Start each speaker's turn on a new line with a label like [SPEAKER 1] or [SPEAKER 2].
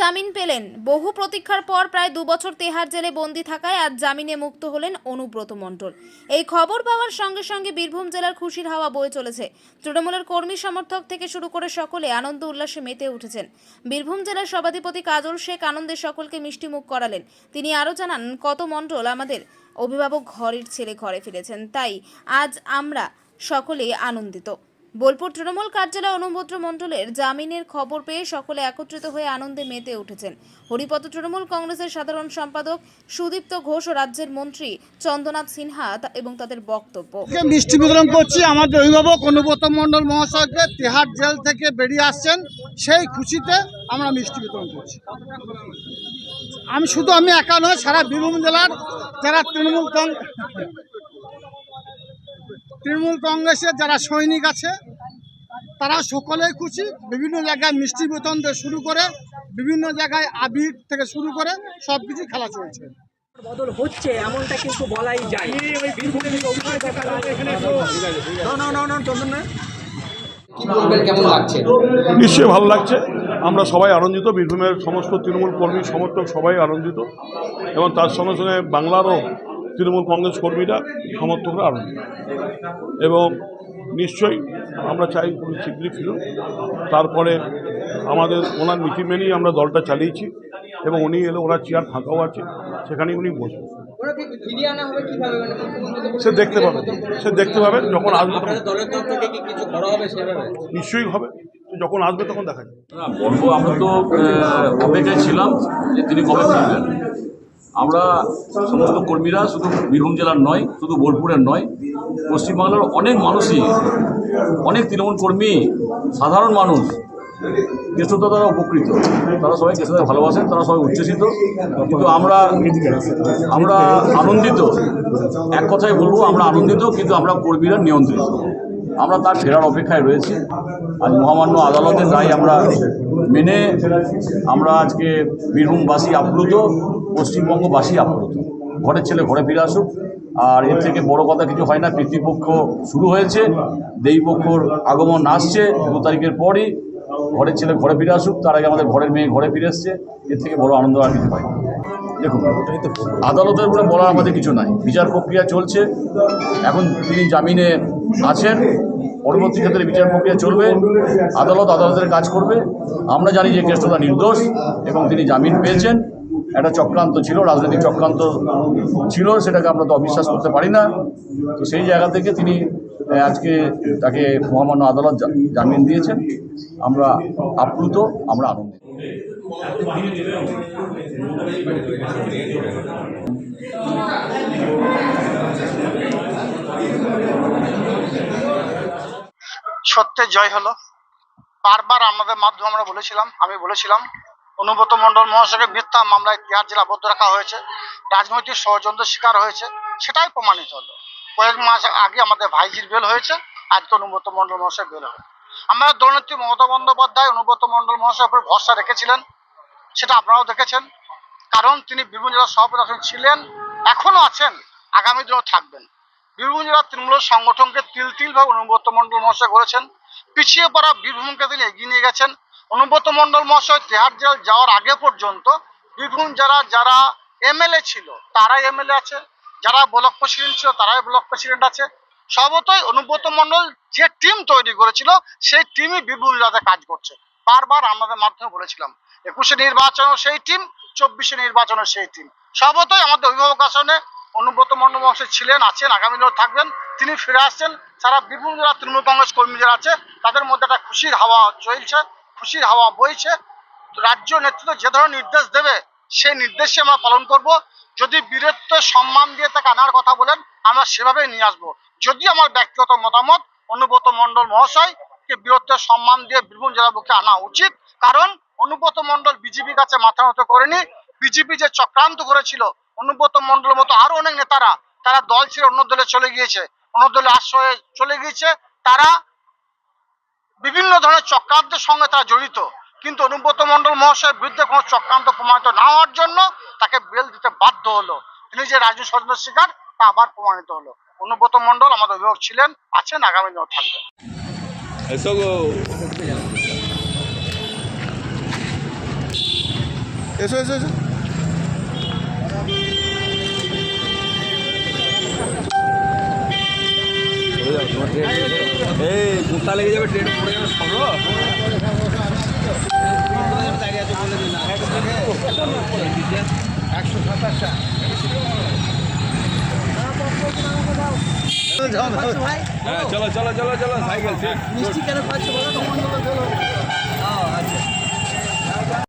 [SPEAKER 1] জামিন পেলেন। বহু প্রতীক্ষার পর প্রায় দু বছর তেহার জেলে বন্দি থাকায় আজ জামিনে মুক্ত হলেন অনুব্রত মণ্ডল। এই খবর পাওয়ার সঙ্গে সঙ্গে বীরভূম জেলার খুশির হাওয়া বয়ে চলেছে। তৃণমূলের কর্মী সমর্থক থেকে শুরু করে সকলে আনন্দ উল্লাসে মেতে উঠেছেন। বীরভূম জেলার সভাধিপতি কাজল শেখ আনন্দে সকলকে মিষ্টি মুখ করালেন। তিনি আরও জানান, কত মণ্ডল আমাদের অভিভাবক ঘরের ছেলে ঘরে ফিরেছেন, তাই আজ আমরা সকলে আনন্দিত। বোলপুর তৃণমূল কার্যালয় অনুভদ্র মণ্ডলের জামিনের খবর পেয়ে সকলে একত্রিত হয়ে আনন্দে মেতে উঠেছেন। হরিপদ তৃণমূল কংগ্রেসের সাধারণ সম্পাদক সুদীপ্ত ঘোষ ও রাজ্যের মন্ত্রী চন্দ্রনাথ সিনহা এবং তাদের বক্তব্য।
[SPEAKER 2] মিষ্টি বিতরণ করছি, আমাদের অভিভাবক অনুব্রত মণ্ডল মহাশয়কে তেহার জেল থেকে বেরিয়ে আসছেন, সেই খুশিতে আমরা মিষ্টি বিতরণ করছি। আমি শুধু আমি একা নয় সারা বীরভূম জেলার যারা তৃণমূল কং তৃণমূল কংগ্রেসের যারা সৈনিক আছে তারা সকলেই খুশি। বিভিন্ন জায়গায় মিষ্টি বিতরণ থেকে শুরু করে বিভিন্ন জায়গায় আবির থেকে শুরু করে সব কিছু খেলা চলছে।
[SPEAKER 3] বদল হচ্ছে এমনটা কিন্তু বলাই যায়। বীরভূমের অভিষেক না না না না চন্দন না
[SPEAKER 4] কি বলবেন কেমন লাগছে?
[SPEAKER 5] নিশ্চয়ই ভালো লাগছে। আমরা সবাই আনন্দিত বীরভূমের সমস্ত তৃণমূল কর্মী সমর্থক সবাই আনন্দিত। এবং তার সঙ্গে সঙ্গে বাংলারও তৃণমূল কংগ্রেস কর্মীরা সমর্থকরা আনন্দিত এবং নিশ্চয়ই আমরা চাই উনি শীঘ্রই ফিরুন তারপরে আমাদের ওনার নীতি মেনেই আমরা দলটা চালিয়েছি এবং উনি এলে ওনার চেয়ার ফাঁকাও আছে সেখানেই উনি বসবেন।
[SPEAKER 4] মানে
[SPEAKER 5] সে দেখতে পাবেন সে দেখতে পাবেন যখন আসবে নিশ্চয়ই হবে। যখন আসবে তখন দেখা যাবে।
[SPEAKER 6] বলব আমরা তো অপেক্ষায় ছিলাম যে তিনি কবে ফিরবেন। আমরা সমস্ত কর্মীরা শুধু বীরভূম জেলার নয়, শুধু বোলপুরের নয়, পশ্চিমবাংলার অনেক মানুষই, অনেক তৃণমূল কর্মী, সাধারণ মানুষ কেষ্টতা তারা উপকৃত। তারা সবাই কেষ্টতা ভালোবাসেন, তারা সবাই উচ্ছ্বসিত। কিন্তু আমরা আমরা আনন্দিত। এক কথায় বলব, আমরা আনন্দিত, কিন্তু আমরা কর্মীরা নিয়ন্ত্রিত। আমরা তার ফেরার অপেক্ষায় রয়েছি। আজ মহামান্য আদালতের রায় আমরা মেনে আমরা আজকে বীরভূমবাসী আপ্লুত, পশ্চিমবঙ্গবাসী আপ্লুত। ঘরের ছেলে ঘরে ফিরে আসুক। আর এর থেকে বড় কথা কিছু হয় না পিতৃপক্ষ শুরু হয়েছে দেবীপক্ষর আগমন আসছে, দু তারিখের পরই ঘরের ছেলে ঘরে ফিরে আসুক, তার আগে আমাদের ঘরের মেয়ে ঘরে ফিরে এসছে, এর থেকে বড় আনন্দ আর কিছু হয় দেখুন, আদালতের উপরে বলার আমাদের কিছু নাই, বিচার প্রক্রিয়া চলছে। এখন তিনি জামিনে আছেন। পরবর্তী ক্ষেত্রে বিচার প্রক্রিয়া চলবে। আদালত আদালতের কাজ করবে। আমরা জানি যে কেষ্টতা নির্দোষ এবং তিনি জামিন পেয়েছেন। একটা চক্রান্ত ছিল, রাজনৈতিক চক্রান্ত ছিল, সেটাকে আমরা তো অবিশ্বাস করতে পারি না। তো সেই জায়গা থেকে তিনি আজকে তাকে মহামান্য আদালত জামিন দিয়েছেন। আমরা আপ্লুত, আমরা আনন্দিত।
[SPEAKER 2] সত্যের জয় হলো। বারবার আমাদের মাধ্যমে আমরা বলেছিলাম, আমি বলেছিলাম, অনুব্রত মণ্ডল মহাশয়কে মিথ্যা মামলায় তিহার জেলা আবদ্ধ রাখা হয়েছে, রাজনৈতিক ষড়যন্ত্রের শিকার হয়েছে, সেটাই প্রমাণিত হলো। কয়েক মাস আগে আমাদের ভাইজির বেল হয়েছে, আজকে অনুব্রত মণ্ডল মহাশয় বেল হলো আমরা দলনেত্রী মমতা বন্দ্যোপাধ্যায়, অনুব্রত মণ্ডল মহাশয়ের উপর ভরসা রেখেছিলেন, সেটা আপনারাও দেখেছেন, কারণ তিনি বীরভূম জেলার সভাপতি ছিলেন, এখনও আছেন, আগামী দিনেও থাকবেন। বীরভূম জেলার তৃণমূল সংগঠনকে তিল তিল ভাবে অনুব্রত মণ্ডল মহাশয় করেছেন। পিছিয়ে পড়া বীরভূমকে তিনি এগিয়ে নিয়ে গেছেন। অনুব্রত মণ্ডল মহাশয় তেহার জেল যাওয়ার আগে পর্যন্ত বীরভূম যারা যারা এমএলএ ছিল, তারাই এমএলএ আছে। যারা ব্লক প্রেসিডেন্ট ছিল, তারাই ব্লক প্রেসিডেন্ট আছে। সবতই অনুব্রত মণ্ডল যে টিম তৈরি করেছিল, সেই টিমই বীরভূম জেলাতে কাজ করছে। বারবার আমাদের মাধ্যমে বলেছিলাম, একুশে নির্বাচনও সেই টিম, চব্বিশে নির্বাচনও সেই টিম। সবতই আমাদের অভিভাবক আসনে অনুব্রত মণ্ডল মহাশয় ছিলেন, আছেন, আগামী দিনেও থাকবেন। তিনি ফিরে আসছেন। সারা বীরভূম জেলা তৃণমূল কংগ্রেস কর্মী যারা আছে, তাদের মধ্যে একটা খুশির হাওয়া চলছে, খুশির হাওয়া বইছে। রাজ্য নেতৃত্ব যে ধরনের নির্দেশ দেবে, সেই নির্দেশে আমরা পালন করব। যদি বীরত্ব, সম্মান দিয়ে তাকে আনার কথা বলেন, আমরা সেভাবেই নিয়ে আসব। যদি আমার ব্যক্তিগত মতামত, অনুব্রত মণ্ডল মহাশয়কে বীরত্বের সম্মান দিয়ে বীরভূম জেলা বুকে আনা উচিত, কারণ অনুব্রত মণ্ডল বিজেপি কাছে মাথা নত করেনি। বিজেপি যে চক্রান্ত করেছিল অনুব্রত মণ্ডলের মতো আরও অনেক নেতারা তারা দল ছেড়ে অন্য দলে চলে গিয়েছে। অন্য দলে আশ্রয়ে চলে গিয়েছে। তারা বিভিন্ন ধরনের চক্রান্তের সঙ্গে তারা জড়িত। কিন্তু অনুব্রত মণ্ডল মহাশয়ের বিরুদ্ধে কোনো চক্রান্ত প্রমাণিত না হওয়ার জন্য তাকে বেল দিতে বাধ্য হলো। তিনি যে রাজনীতি ষড়যন্ত্রের শিকার তা আবার প্রমাণিত হলো। অনুব্রত মণ্ডল আমাদের অভিভাবক ছিলেন আছেন আগামী দিনেও থাকবেন।
[SPEAKER 7] এসো এসো এসো।
[SPEAKER 8] এই লেগে যাবে ট্রেন পড়ে যাবে সরো একশো সাতাশটা হ্যাঁ চলো চলো চলো চলো সাইকেল ঠিক।
[SPEAKER 9] মিষ্টি কেন খাচ্ছে বলো তো